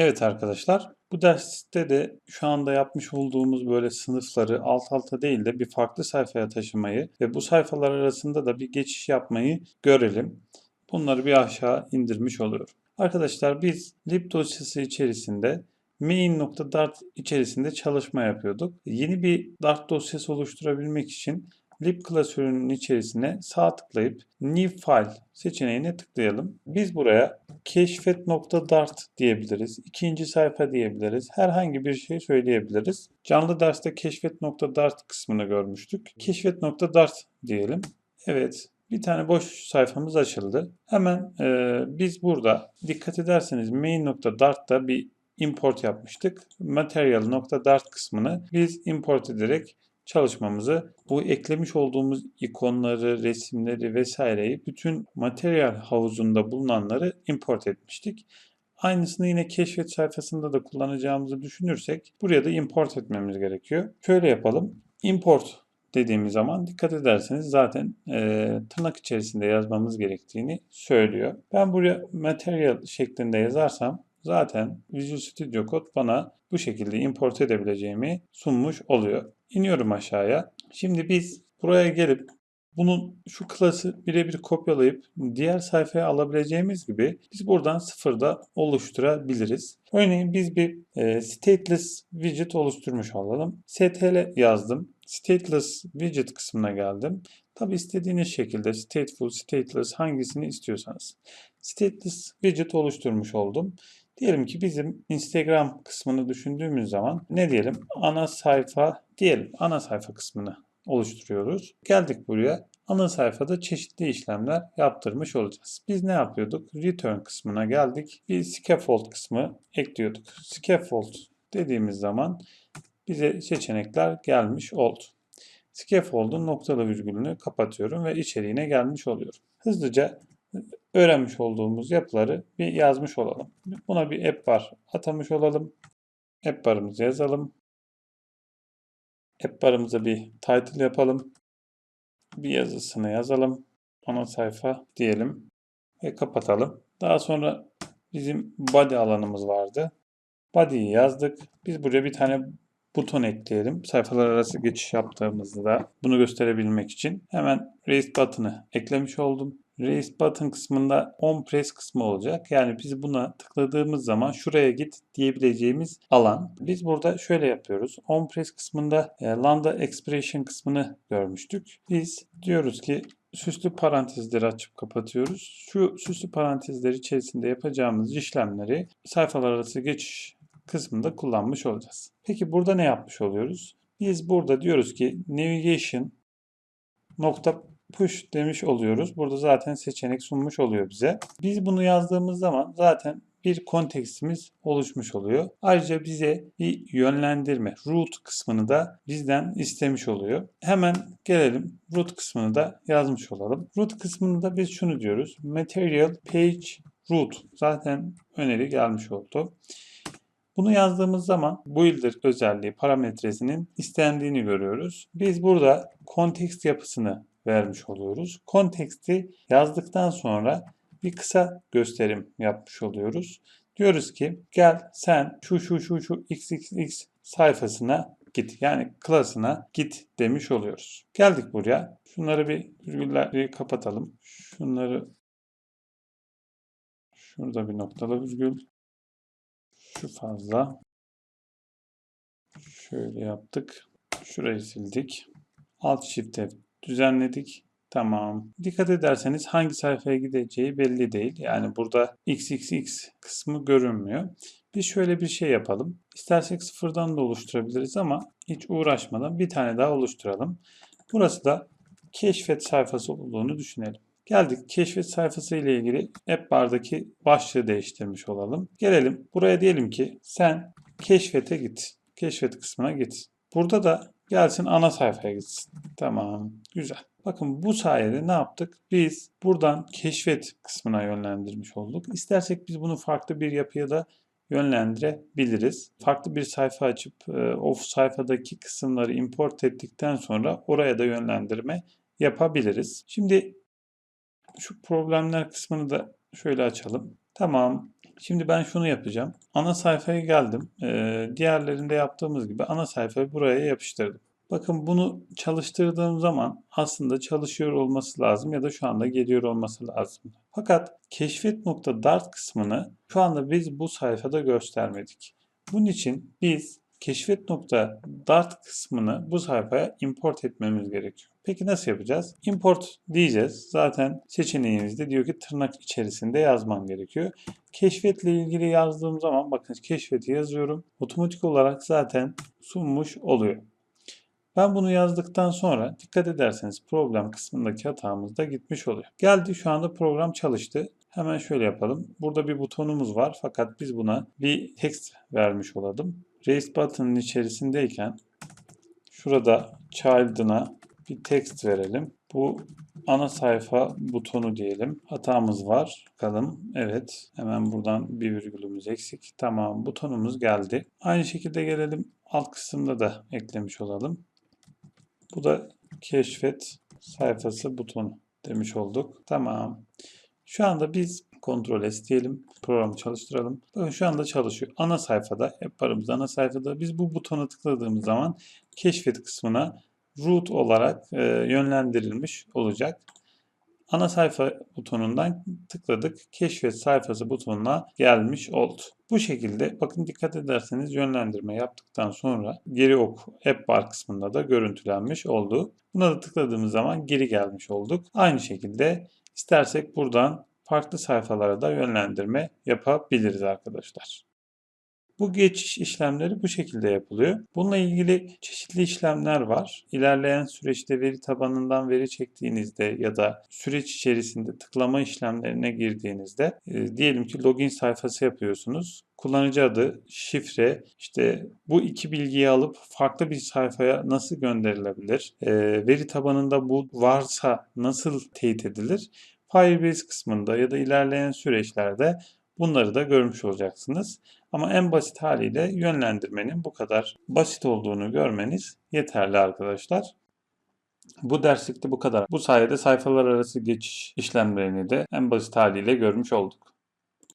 Evet arkadaşlar, bu derste de şu anda yapmış olduğumuz böyle sınıfları alt alta değil de bir farklı sayfaya taşımayı ve bu sayfalar arasında da bir geçiş yapmayı görelim. Bunları bir aşağı indirmiş oluyorum. Arkadaşlar biz lib dosyası içerisinde main.dart içerisinde çalışma yapıyorduk. Yeni bir dart dosyası oluşturabilmek için lib klasörünün içerisine sağ tıklayıp new file seçeneğine tıklayalım. Biz buraya keşfet.dart diyebiliriz. İkinci sayfa diyebiliriz. Herhangi bir şey söyleyebiliriz. Canlı derste keşfet.dart kısmını görmüştük. Keşfet.dart diyelim. Evet, bir tane boş sayfamız açıldı. Hemen e, biz burada dikkat ederseniz main.dart'ta bir import yapmıştık. Material.dart kısmını biz import ederek çalışmamızı bu eklemiş olduğumuz ikonları, resimleri vesaireyi bütün materyal havuzunda bulunanları import etmiştik. Aynısını yine keşfet sayfasında da kullanacağımızı düşünürsek buraya da import etmemiz gerekiyor. Şöyle yapalım. Import dediğimiz zaman dikkat ederseniz zaten e, tırnak içerisinde yazmamız gerektiğini söylüyor. Ben buraya material şeklinde yazarsam zaten Visual Studio Code bana bu şekilde import edebileceğimi sunmuş oluyor. İniyorum aşağıya. Şimdi biz buraya gelip bunun şu klası birebir kopyalayıp diğer sayfaya alabileceğimiz gibi biz buradan sıfırda oluşturabiliriz. Örneğin biz bir e, stateless widget oluşturmuş olalım. stl yazdım. Stateless widget kısmına geldim. Tabi istediğiniz şekilde stateful, stateless hangisini istiyorsanız. Stateless widget oluşturmuş oldum. Diyelim ki bizim Instagram kısmını düşündüğümüz zaman ne diyelim? Ana sayfa diyelim. Ana sayfa kısmını oluşturuyoruz. Geldik buraya. Ana sayfada çeşitli işlemler yaptırmış olacağız. Biz ne yapıyorduk? Return kısmına geldik. Bir scaffold kısmı ekliyorduk. Scaffold dediğimiz zaman bize seçenekler gelmiş oldu. Scaffold'un noktalı virgülünü kapatıyorum ve içeriğine gelmiş oluyorum. Hızlıca öğrenmiş olduğumuz yapıları bir yazmış olalım. Buna bir app bar atamış olalım. App barımızı yazalım. App barımıza bir title yapalım. Bir yazısını yazalım. Ana sayfa diyelim ve kapatalım. Daha sonra bizim body alanımız vardı. Body'yi yazdık. Biz buraya bir tane buton ekleyelim. Sayfalar arası geçiş yaptığımızda bunu gösterebilmek için hemen raise button'ı eklemiş oldum. Raise button kısmında on press kısmı olacak. Yani biz buna tıkladığımız zaman şuraya git diyebileceğimiz alan. Biz burada şöyle yapıyoruz. On press kısmında e, lambda expression kısmını görmüştük. Biz diyoruz ki süslü parantezleri açıp kapatıyoruz. Şu süslü parantezler içerisinde yapacağımız işlemleri sayfalar arası geçiş kısmında kullanmış olacağız. Peki burada ne yapmış oluyoruz? Biz burada diyoruz ki navigation nokta push demiş oluyoruz. Burada zaten seçenek sunmuş oluyor bize. Biz bunu yazdığımız zaman zaten bir kontekstimiz oluşmuş oluyor. Ayrıca bize bir yönlendirme, root kısmını da bizden istemiş oluyor. Hemen gelelim root kısmını da yazmış olalım. Root kısmında da biz şunu diyoruz. Material page root. Zaten öneri gelmiş oldu. Bunu yazdığımız zaman builder özelliği parametresinin istendiğini görüyoruz. Biz burada kontekst yapısını vermiş oluyoruz. Konteksti yazdıktan sonra bir kısa gösterim yapmış oluyoruz. Diyoruz ki gel sen şu şu şu şu xxx sayfasına git. Yani klasına git demiş oluyoruz. Geldik buraya. Şunları bir virgülleri kapatalım. Şunları şurada bir noktalı virgül. Şu fazla. Şöyle yaptık. Şurayı sildik. Alt shift düzenledik. Tamam. Dikkat ederseniz hangi sayfaya gideceği belli değil. Yani burada xxx kısmı görünmüyor. Biz şöyle bir şey yapalım. İstersek sıfırdan da oluşturabiliriz ama hiç uğraşmadan bir tane daha oluşturalım. Burası da keşfet sayfası olduğunu düşünelim. Geldik keşfet sayfası ile ilgili app bardaki başlığı değiştirmiş olalım. Gelelim buraya diyelim ki sen keşfete git. Keşfet kısmına git. Burada da gelsin ana sayfaya gitsin. Tamam güzel. Bakın bu sayede ne yaptık? Biz buradan keşfet kısmına yönlendirmiş olduk. İstersek biz bunu farklı bir yapıya da yönlendirebiliriz. Farklı bir sayfa açıp e, o sayfadaki kısımları import ettikten sonra oraya da yönlendirme yapabiliriz. Şimdi şu problemler kısmını da şöyle açalım. Tamam. Şimdi ben şunu yapacağım. Ana sayfaya geldim. Ee, diğerlerinde yaptığımız gibi ana sayfayı buraya yapıştırdım. Bakın bunu çalıştırdığım zaman aslında çalışıyor olması lazım ya da şu anda geliyor olması lazım. Fakat keşfet.dart kısmını şu anda biz bu sayfada göstermedik. Bunun için biz keşfet.dart kısmını bu sayfaya import etmemiz gerekiyor. Peki nasıl yapacağız? Import diyeceğiz. Zaten seçeneğimizde diyor ki tırnak içerisinde yazmam gerekiyor. Keşfetle ilgili yazdığım zaman bakın keşfeti yazıyorum. Otomatik olarak zaten sunmuş oluyor. Ben bunu yazdıktan sonra dikkat ederseniz problem kısmındaki hatamız da gitmiş oluyor. Geldi şu anda program çalıştı. Hemen şöyle yapalım. Burada bir butonumuz var fakat biz buna bir text vermiş olalım. Raise button'ın içerisindeyken şurada child'ına bir text verelim. Bu ana sayfa butonu diyelim. Hatamız var. Bakalım. Evet. Hemen buradan bir virgülümüz eksik. Tamam. Butonumuz geldi. Aynı şekilde gelelim. Alt kısımda da eklemiş olalım. Bu da keşfet sayfası butonu demiş olduk. Tamam. Şu anda biz kontrol S diyelim. Programı çalıştıralım. Bakın şu anda çalışıyor. Ana sayfada, hep paramız ana sayfada. Biz bu butona tıkladığımız zaman keşfet kısmına root olarak e, yönlendirilmiş olacak. Ana sayfa butonundan tıkladık. Keşfet sayfası butonuna gelmiş oldu. Bu şekilde bakın dikkat ederseniz yönlendirme yaptıktan sonra geri ok app bar kısmında da görüntülenmiş oldu. Buna da tıkladığımız zaman geri gelmiş olduk. Aynı şekilde istersek buradan farklı sayfalara da yönlendirme yapabiliriz arkadaşlar. Bu geçiş işlemleri bu şekilde yapılıyor. Bununla ilgili çeşitli işlemler var. İlerleyen süreçte veri tabanından veri çektiğinizde ya da süreç içerisinde tıklama işlemlerine girdiğinizde e, diyelim ki login sayfası yapıyorsunuz. Kullanıcı adı, şifre, işte bu iki bilgiyi alıp farklı bir sayfaya nasıl gönderilebilir? E, veri tabanında bu varsa nasıl teyit edilir? Firebase kısmında ya da ilerleyen süreçlerde bunları da görmüş olacaksınız. Ama en basit haliyle yönlendirmenin bu kadar basit olduğunu görmeniz yeterli arkadaşlar. Bu derslikte bu kadar. Bu sayede sayfalar arası geçiş işlemlerini de en basit haliyle görmüş olduk.